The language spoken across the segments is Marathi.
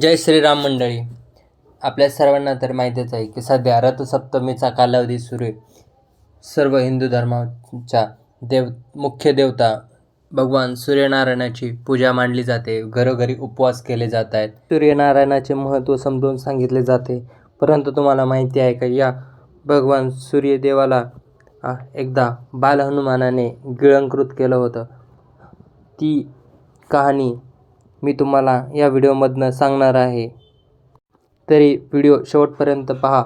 जय श्रीराम मंडळी. आपल्या सर्वांना तर माहितीच आहे की सध्या रथसप्तमीचा कालावधी सुरू आहे. सर्व हिंदू धर्माच्या देव मुख्य देवता भगवान सूर्यनारायणाची पूजा मांडली जाते. घरोघरी उपवास केले जात आहेत. सूर्यनारायणाचे महत्त्व समजून सांगितले जाते. परंतु तुम्हाला माहिती आहे का या भगवान सूर्यदेवाला एकदा बाल हनुमानाने गिळंकृत केलं होतं. ती कहाणी मी तुम्हाला या व्हिडिओमधनं सांगणार आहे. तरी व्हिडिओ शेवटपर्यंत पहा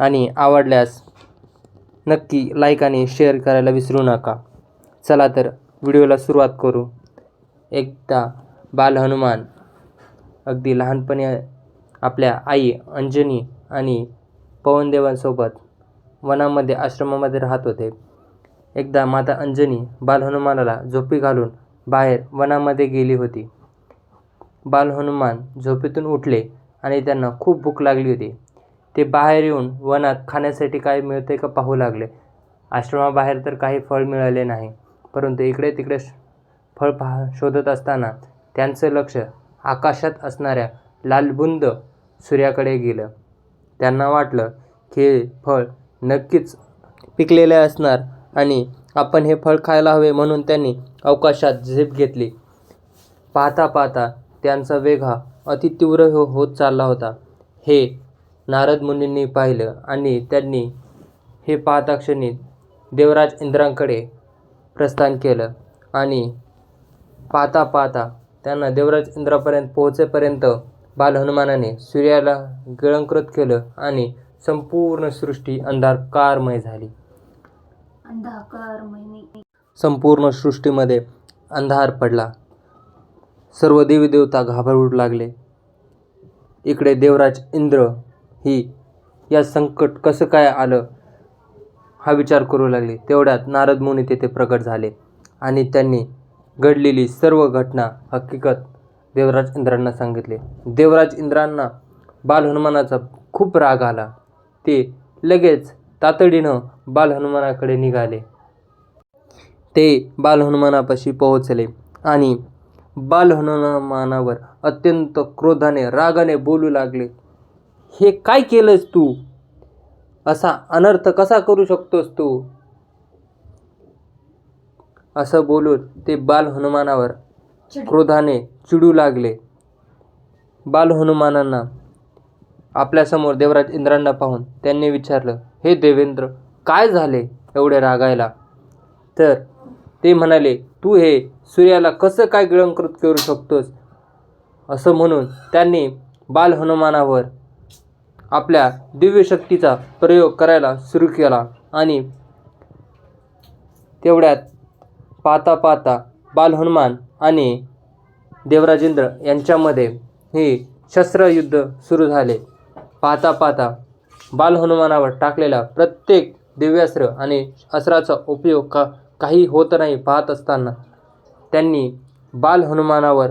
आणि आवडल्यास नक्की लाईक आणि शेअर करायला विसरू नका. चला तर व्हिडिओला सुरुवात करू. एकदा बाल हनुमान अगदी लहानपणी आपल्या आई अंजनी आणि पवनदेवांसोबत वनामध्ये आश्रमामध्ये राहत होते. एकदा माता अंजनी बाल हनुमानाला झोपी घालून बाहेर वनामध्ये गेली होती. बाल हनुमान झोपेतून उठले आणि त्यांना खूप भूक लागली होती. ते बाहेर येऊन वनात खाण्यासाठी काय मिळते का पाहू लागले. आश्रमाबाहेर तर काही फळ मिळाले नाही परंतु इकडे तिकडे श- फळ पाह शोधत असताना त्यांचं लक्ष आकाशात असणाऱ्या लालबुंद सूर्याकडे गेलं. त्यांना वाटलं की हे फळ नक्कीच पिकलेले असणार आणि आपण हे फळ खायला हवे म्हणून त्यांनी अवकाशात झेप घेतली. पाहता पाहता त्यांचा वेग हा अतितीव्र हो होत चालला होता. हे नारद मुनींनी पाहिलं आणि त्यांनी हे पाहता क्षणी देवराज इंद्रांकडे प्रस्थान केलं आणि पाहता पाहता त्यांना देवराज इंद्रापर्यंत पोहोचेपर्यंत बाल हनुमानाने सूर्याला गिळंकृत केलं आणि संपूर्ण सृष्टी अंधारकारमय झाली. अंधाकार महिने संपूर्ण सृष्टीमध्ये अंधार पडला. सर्व देवीदेवता घाबरू लागले. इकडे देवराज इंद्र ही या संकट कसं काय आलं हा विचार करू लागले. तेवढ्यात नारद मुनी तेथे प्रकट झाले आणि त्यांनी घडलेली सर्व घटना हकीकत देवराज इंद्रांना सांगितले. देवराज इंद्रांना बाल हनुमानाचा खूप राग आला. ते लगेच तातडीनं बाल हनुमानाकडे निघाले. ते बाल हनुमानापाशी पोहोचले आणि बाल हनुमानावर अत्यंत क्रोधाने रागाने बोलू लागले. हे काय केलंस तू? असा अनर्थ कसा करू शकतोस तू? असं बोलून ते बाल हनुमानावर क्रोधाने चिडू लागले. बाल हनुमानांना आपल्यासमोर देवराज इंद्रांना पाहून त्यांनी विचारलं हे देवेंद्र काय झाले एवढे रागायला? तर ते म्हणाले तू हे सूर्याला कसं काय गिळंकृत करू शकतोस? असं म्हणून त्यांनी बाल हनुमानावर आपल्या दिव्यशक्तीचा प्रयोग करायला सुरू केला आणि तेवढ्यात पाहता पाहता बाल हनुमान आणि देवराजेंद्र यांच्यामध्ये हे शस्त्रयुद्ध सुरू झाले. पाहता पाहता बाल हनुमानावर टाकलेला प्रत्येक दिव्यास्त्र आणि अस्त्राचा उपयोग का काही होत नाही पाहत असताना त्यांनी बाल हनुमानावर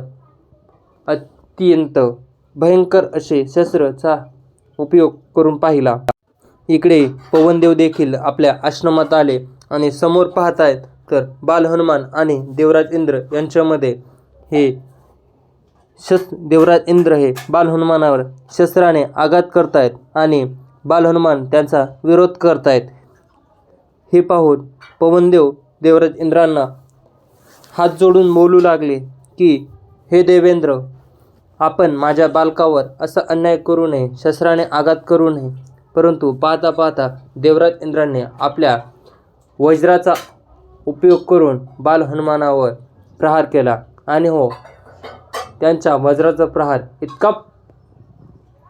अत्यंत भयंकर असे शस्त्रचा उपयोग करून पाहिला. इकडे पवनदेव देखील आपल्या आश्रमात आले आणि समोर पाहतायत तर बाल हनुमान आणि देवराज इंद्र यांच्यामध्ये हे शस् देवराज इंद्र हे बाल हनुमानावर शस्त्राने आघात करतायत आणि बाल हनुमान त्यांचा विरोध करतायत. हे पाहून पवनदेव देवराज इंद्रांना हात जोडून बोलू लागले की हे देवेंद्र आपण माझ्या बालकावर असा अन्याय करू नये शस्त्राने आघात करू नये. परंतु पाहता पाहता देवराज इंद्राने आपल्या वज्राचा उपयोग करून बाल हनुमानावर प्रहार केला. आणि हो त्यांच्या वज्राचा प्रहार इतका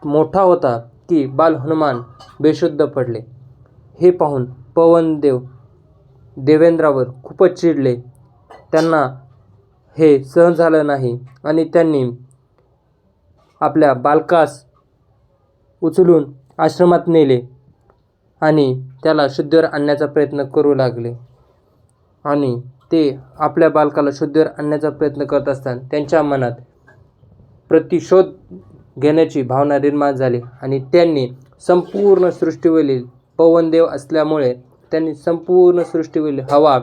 मोठा होता की बाल हनुमान बेशुद्ध पडले. हे पाहून पवनदेव देवेंद्रावर खूपच चिडले. त्यांना हे सहन झालं नाही आणि त्यांनी आपल्या बालकास उचलून आश्रमात नेले आणि त्याला शुद्धीवर आणण्याचा प्रयत्न करू लागले. आणि ते आपल्या बालकाला शुद्धीवर आणण्याचा प्रयत्न करत असताना त्यांच्या मनात प्रतिशोध घेण्याची भावना निर्माण झाली आणि त्यांनी संपूर्ण सृष्टीवरील पवनदेव असल्यामुळे त्यांनी संपूर्ण सृष्टीवरील हवा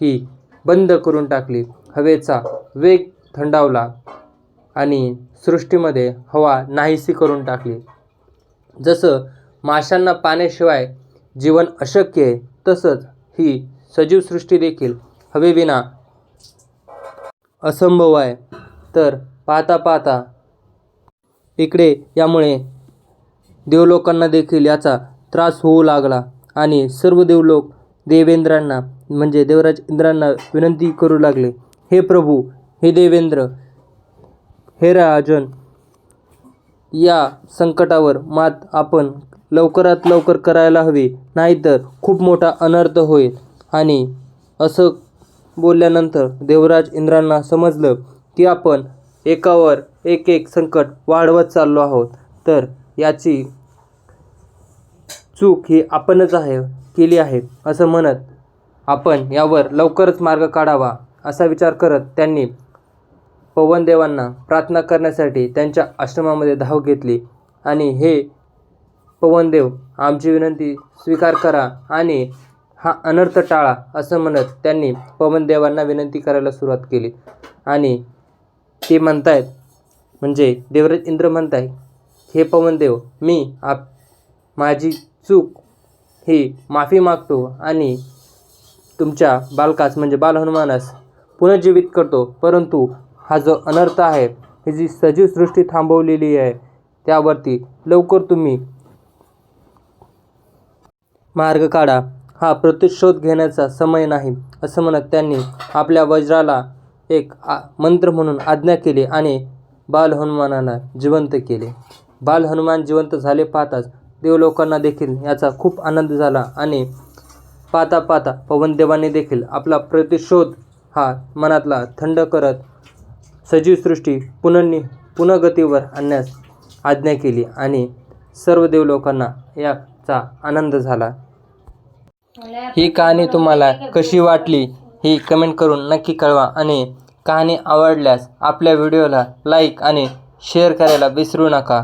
ही बंद करून टाकली. हवेचा वेग थंडावला आणि सृष्टीमध्ये हवा नाहीशी करून टाकली. जसं माशांना पाण्याशिवाय जीवन अशक्य आहे तसंच ही सजीव सृष्टी देखील हवेविना असंभव आहे. तर पाहता पाहता इकडे यामुळे देवलोकांना देखील याचा त्रास होऊ लागला. आणि सर्व देवलोक देवेंद्रांना म्हणजे देवराज इंद्रांना विनंती करू लागले. हे प्रभू हे देवेंद्र हे राजन या संकटावर मात आपण लवकरात लवकर करायला हवी. नाहीतर खूप मोठा अनर्थ होईल. आणि असं बोलल्यानंतर देवराज इंद्रांना समजलं की आपण एकावर एक एक संकट वाढवत चाललो आहोत. तर याची चूक ही आपणच आहे केली आहे असं म्हणत आपण यावर लवकरच मार्ग काढावा असा विचार करत त्यांनी पवनदेवांना प्रार्थना करण्यासाठी त्यांच्या आश्रमामध्ये धाव घेतली. आणि हे पवनदेव आमची विनंती स्वीकार करा आणि हा अनर्थ टाळा असं म्हणत त्यांनी पवनदेवांना विनंती करायला सुरुवात केली. आणि ते म्हणतायत म्हणजे देवराज इंद्र म्हणताय हे पवनदेव मी आप माझी चूक ही माफी मागतो आणि तुमच्या बालकास म्हणजे बाल हनुमानास पुनर्जीवित करतो. परंतु हा जो अनर्थ आहे ही जी सजीव सृष्टी थांबवलेली आहे त्यावरती लवकर तुम्ही मार्ग काढा. हा प्रतिशोध घेण्याचा समय नाही असं म्हणत त्यांनी आपल्या वज्राला एक आ मंत्र म्हणून आज्ञा केली आणि बाल हनुमानाला जिवंत केले. बाल हनुमान जिवंत झाले पाहताच देवलोकांना देखील याचा खूप आनंद झाला आणि पाहता पाहता पवनदेवाने देखील आपला प्रतिशोध हा मनातला थंड करत सजीव सृष्टी पुनर्नि पुनर्गतीवर आणण्यास आज्ञा केली आणि सर्व देवलोकांना याचा आनंद झाला. ही कहाणी तुम्हाला कशी वाटली ही कमेंट करून नक्की कळवा आणि कहाणी आवडल्यास आपल्या व्हिडिओला लाईक आणि शेअर करायला विसरू नका.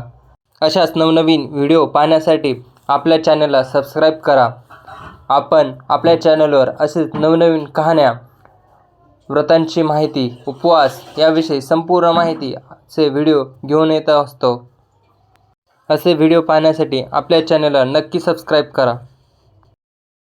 अशाच नवनवीन व्हिडिओ पाहण्यासाठी आपल्या चॅनलला सबस्क्राईब करा. आपण आपल्या चॅनलवर असेच नवनवीन कहाण्या व्रतांची माहिती उपवास याविषयी संपूर्ण माहितीचे व्हिडिओ घेऊन येत असतो. असे व्हिडिओ पाहण्यासाठी आपल्या चॅनलला नक्की सबस्क्राईब करा.